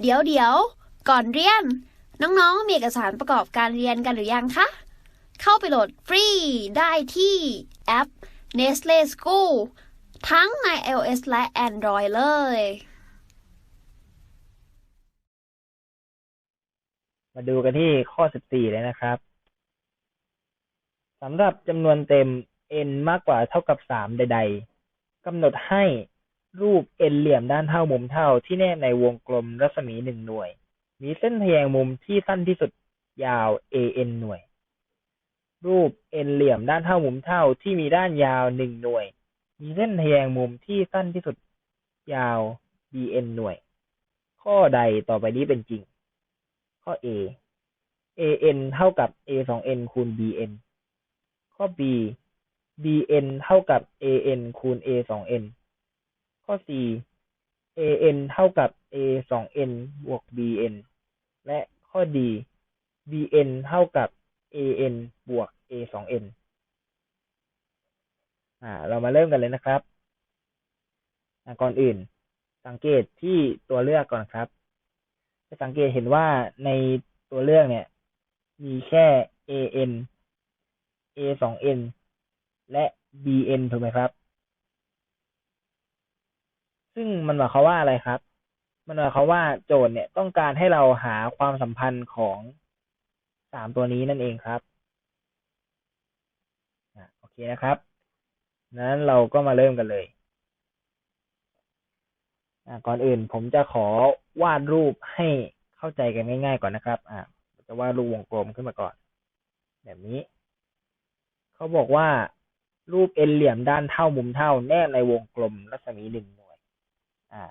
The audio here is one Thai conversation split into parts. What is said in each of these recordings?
เดี๋ยวเดี๋ยวก่อนเรียน น้องๆ มีเอกสารประกอบการเรียนกันหรือยังคะ เข้าไปโหลดฟรีได้ที่แอป Nestle School ทั้งใน iOS และ Android เลย มาดูกันที่ข้อ 14 เลยนะครับสำหรับจำนวนเต็ม n มากกว่าเท่ากับ 3 ใด ๆกำหนดให้ รูป n เหลี่ยมด้านเท่ามุมเท่าที่แนบในวงกลมรัศมี1หน่วย มีเส้นทแยงมุมที่สั้นที่สุดยาว an หน่วย รูป n เหลี่ยมด้านเท่ามุมเท่าที่มีด้านยาว1หน่วย มีเส้นทแยงมุมที่สั้นที่สุดยาว bn หน่วย ข้อใดต่อไปนี้เป็นจริง ข้อ A an เท่ากับ a 2 n คูณ bn ข้อ b bn เท่ากับ an คูณ a 2 n ข้อ c an เท่ากับ a 2 n บวก bn และข้อ d bn เท่ากับ an บวก a 2 n อ่า เรามาเริ่มกันเลยนะครับก่อนอื่น สังเกตที่ตัวเลือกก่อนครับ จะสังเกตเห็นว่าในตัวเลือกเนี่ย มีแค่ an a 2 n และ bn ถูกไหมครับ ซึ่งมันหมายความว่าอะไรครับ มันหมายความว่าโจทย์เนี่ยต้องการให้เราหาความสัมพันธ์ของสามตัวนี้นั่นเองครับโอเคนะครับนั้นเราก็มาเริ่มกันเลยก่อนอื่นผมจะขอวาดรูปให้เข้าใจกันง่าย ๆ ก่อนนะครับ อ่าจะวาดรูปวงกลมขึ้นมาก่อน แบบนี้ เขาบอกว่ารูปเอ็นเหลี่ยมด้านเท่ามุมเท่าแนบในวงกลมรัศมีหนึ่ง อ่า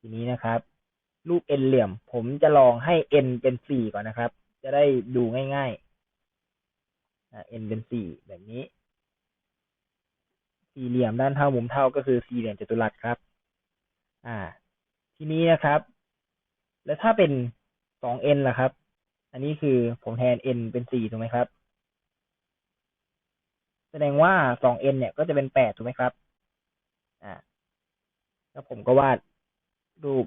ทีนี้นะครับ รูปเอ็นเหลี่ยม ผมจะลองให้เอ็นเป็นสี่ก่อนนะครับ จะได้ดูง่ายๆอ่าเอ็นเป็นสี่แบบนี้ สี่เหลี่ยมด้านเท่ามุมเท่าก็คือสี่เหลี่ยมจัตุรัสครับ อ่า ทีนี้นะครับ แล้วถ้าเป็นสองเอ็นล่ะครับ อันนี้คือผมแทน n เป็นสี่ถูกไหมครับแสดงว่าสอง n เนี่ยก็จะเป็นแปดถูกไหมครับ แล้วผมก็วาดรูป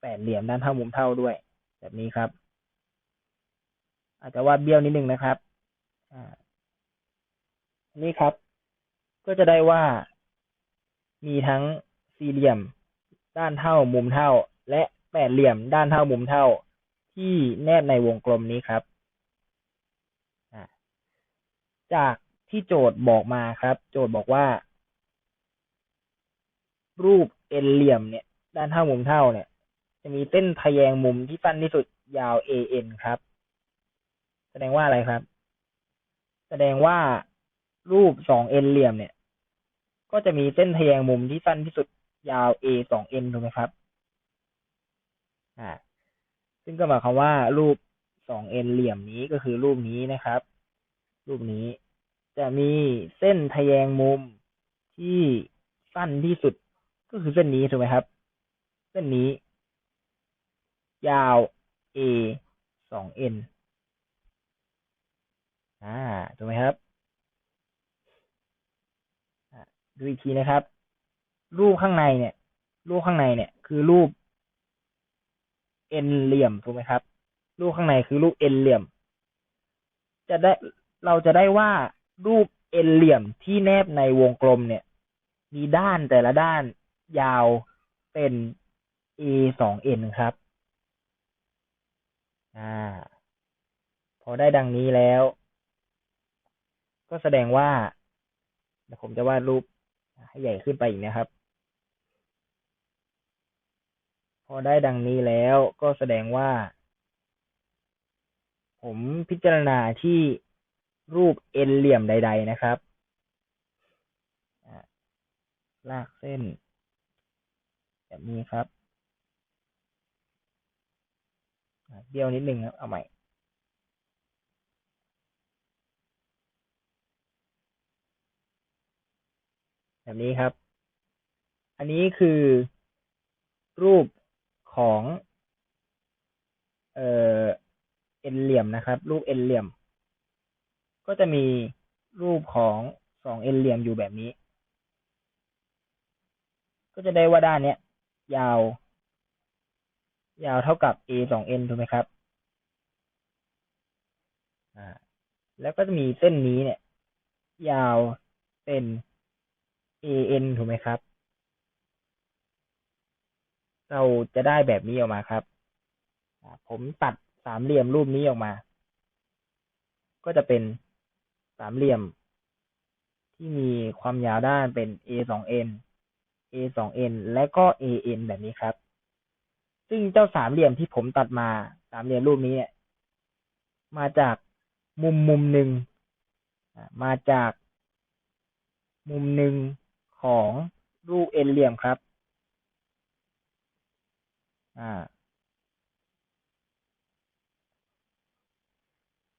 แปดเหลี่ยมด้านเท่ามุมเท่าด้วย แบบนี้ครับ อาจจะวาดเบี้ยวนิดนึงนะครับอนี่ครับ ก็จะได้ว่า มีทั้งสี่เหลี่ยมด้านเท่ามุมเท่า และแปดเหลี่ยมด้านเท่ามุมเท่า ที่แนบในวงกลมนี้ครับจากที่โจทย์บอกมาครับ โจทย์บอกว่า รูปเอ็นเหลี่ยมเนี่ยด้านเท่ามุมเท่าเนี่ย จะมีเส้นทะแยงมุมที่สั้นที่สุดยาว AN ครับ แสดงว่าอะไรครับ แสดงว่ารูปสองเอ็นเหลี่ยมเนี่ย ก็จะมีเส้นทะแยงมุมที่สั้นที่สุดยาว A สอง N ถูกไหมครับ อ่า ซึ่งก็หมายความว่ารูปสองเอ็นเหลี่ยมนี้ก็คือรูปนี้นะครับ รูปนี้จะมีเส้นทะแยงมุมที่สั้นที่สุด ก็คือเส้นนี้ถูกไหมครับ เส้นนี้ ยาว a สองเอ็นอ่าถูกไหมครับดูอีกทีนะครับ รูปข้างในเนี่ย รูปข้างในเนี่ย คือรูปเอ็นเหลี่ยมถูกไหมครับ รูปข้างในคือรูปเอ็นเหลี่ยม จะได้เราจะได้ว่ารูปเอ็นเหลี่ยมที่แนบในวงกลมเนี่ย มีด้านแต่ละด้าน ยาวเป็น a สอง n ครับ อ่า พอได้ดังนี้แล้ว ก็แสดงว่าเดี๋ยวผมจะวาดรูปให้ใหญ่ขึ้นไปอีกนะครับ พอได้ดังนี้แล้วก็แสดงว่า ผมพิจารณาที่รูปเอ็นเหลี่ยมใด ๆ นะครับลากเส้น แบบนี้ครับเบี้ยวนิดนึงครับเอาใหม่แบบนี้ครับ อันนี้คือรูปของ เอ่อเอ็นเหลี่ยมนะครับ รูปเอ็นเหลี่ยม ก็จะมีรูปของสองเอ็นเหลี่ยมอยู่แบบนี้ ก็จะได้ว่าด้านเนี้ย ยาวยาวเท่ากับ a สอง n ถูกไหมครับอ่าแล้วก็จะมีเส้นนี้เนี่ย ยาวเป็น a n ถูกไหมครับ เราจะได้แบบนี้ออกมาครับ ผมตัดสามเหลี่ยมรูปนี้ออกมา ก็จะเป็นสามเหลี่ยมที่มีความยาวด้านเป็น a สอง n a สอง n และก็ a n แบบนี้ครับ ซึ่งเจ้าสามเหลี่ยมที่ผมตัดมาสามเหลี่ยมรูปนี้มาจากมุมมุมหนึ่งมาจากมุมหนึ่งของรูปเอ็นเหลี่ยมครับ อ่า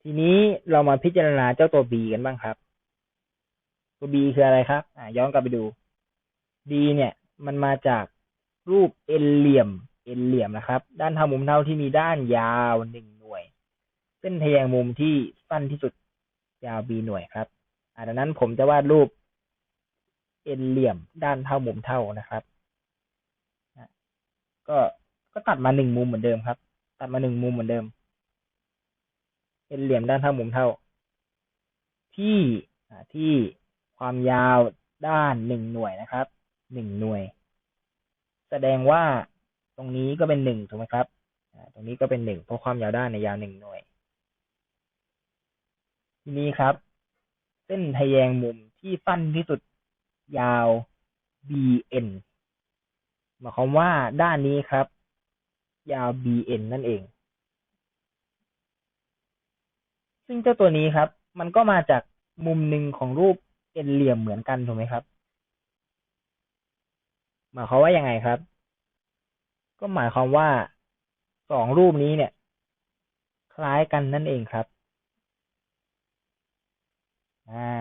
ทีนี้เรามาพิจารณาเจ้าตัว b กันบ้างครับ ตัว b คืออะไรครับ อ่าย้อนกลับไปดู b เนี่ย มันมาจากรูปเอ็นเหลี่ยม เอ็นเหลี่ยมนะครับ ด้านเท่ามุมเท่าที่มีด้านยาวหนึ่งหน่วย เส้นทแยงมุมที่สั้นที่สุดยาว b หน่วยครับอาดังนั้นผมจะวาดรูปเอ็นเหลี่ยม ด้านเท่ามุมเท่านะครับอะก็ก็ตัดมาหนึ่งมุมเหมือนเดิมครับ ตัดมาหนึ่งมุมเหมือนเดิม เอ็นเหลี่ยมด้านเท่ามุมเท่า ที่ที่ความยาวด้านหนึ่งหน่วยนะครับ หนึ่งหน่วย แสดงว่าตรงนี้ก็เป็นหนึ่งถูกไหมครับตรงนี้ก็เป็นหนึ่งเพราะความยาวด้านในยาวหนึ่งหน่วย ทีนี้ครับ เส้นทะแยงมุมที่สั้นที่สุดยาว bn หมายความว่าด้านนี้ครับ ยาว bn นั่นเอง ซึ่งเจ้าตัวนี้ครับ มันก็มาจากมุมหนึ่งของรูปเอ็นเหลี่ยมเหมือนกันถูกไหมครับ หมายความว่ายังไงครับ ก็หมายความว่าสองรูปนี้เนี่ย คล้ายกันนั่นเองครับอ่า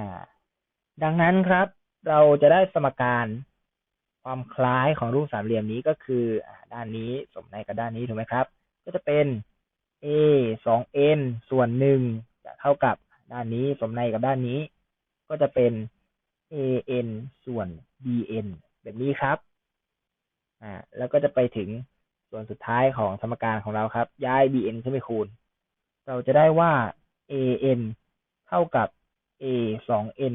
ดังนั้นครับ เราจะได้สมการความคล้ายของรูปสามเหลี่ยมนี้ก็คือด้านนี้สมในกับด้านนี้ถูกไหมครับ ก็จะเป็น a สอง n ส่วนหนึ่งจะเท่ากับด้านนี้สมในกับด้านนี้ ก็จะเป็น a n ส่วน b n แบบนี้ครับ อ่า แล้วก็จะไปถึงส่วนสุดท้ายของสมการของเราครับ ย้าย b n ขึ้นไปคูณ เราจะได้ว่า a n เท่ากับ a สอง n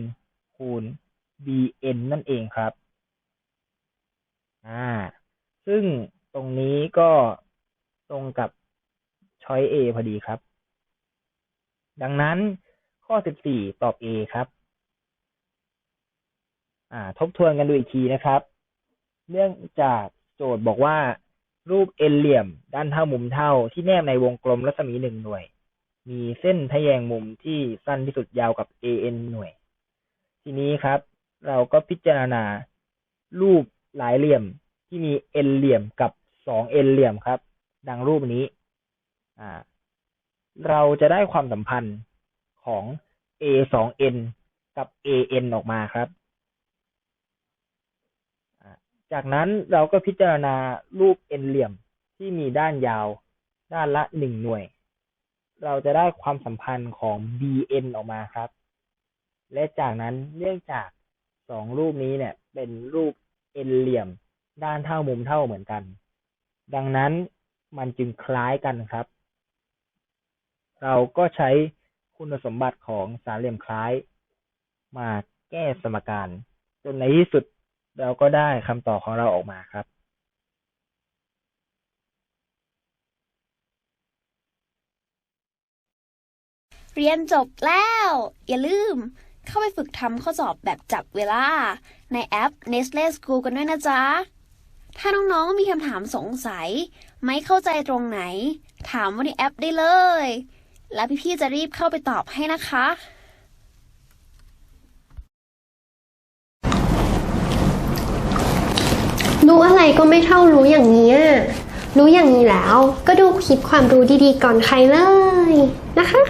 คูณ b n นั่นเองครับอ่า ซึ่งตรงนี้ก็ตรงกับช้อย A พอดีครับ ดังนั้นข้อ 14 ตอบ A ครับ อ่า ทบทวนกันดูอีกทีนะครับ เนื่องจาก โจทย์บอกว่า รูปเอ็นเหลี่ยม ด้านเท่ามุมเท่าที่แนบในวงกลมรัศมีหนึ่งหน่วย มีเส้นทะแยงมุมที่สั้นที่สุดยาวกับ AN หน่วย ทีนี้ครับ เราก็พิจารณา รูปหลายเหลี่ยมที่มีเอ็นเหลี่ยมกับสองเอ็นเหลี่ยมครับ ดังรูปนี้ อ่า เราจะได้ความสัมพันธ์ของ a สอง n กับ a n ออกมาครับ จากนั้นเราก็พิจารณารูปเอ็นเหลี่ยมที่มีด้านยาว ด้านละหนึ่งหน่วย เราจะได้ความสัมพันธ์ของ bn ออกมาครับ และจากนั้นเนื่องจากสองรูปนี้เนี่ย เป็นรูปเอ็นเหลี่ยม ด้านเท่ามุมเท่าเหมือนกัน ดังนั้นมันจึงคล้ายกันครับ เราก็ใช้คุณสมบัติของสามเหลี่ยมคล้าย มาแก้สมการ จนในที่สุด เราก็ได้คำตอบของเราออกมาครับเรียนจบแล้ว อย่าลืม เข้าไปฝึกทำข้อสอบแบบจับเวลา ในแอป Nestle School กันด้วยนะจ๊ะ ถ้าน้องๆมีคำถามสงสัย ไม่เข้าใจตรงไหน ถามว่าในแอปได้เลย แล้วพี่ๆจะรีบเข้าไปตอบให้นะคะ รู้อะไรก็ไม่เท่ารู้อย่างนี้รู้อย่างนี้แล้ว ก็ดูคลิปความรู้ดีๆก่อนใครเลยนะคะ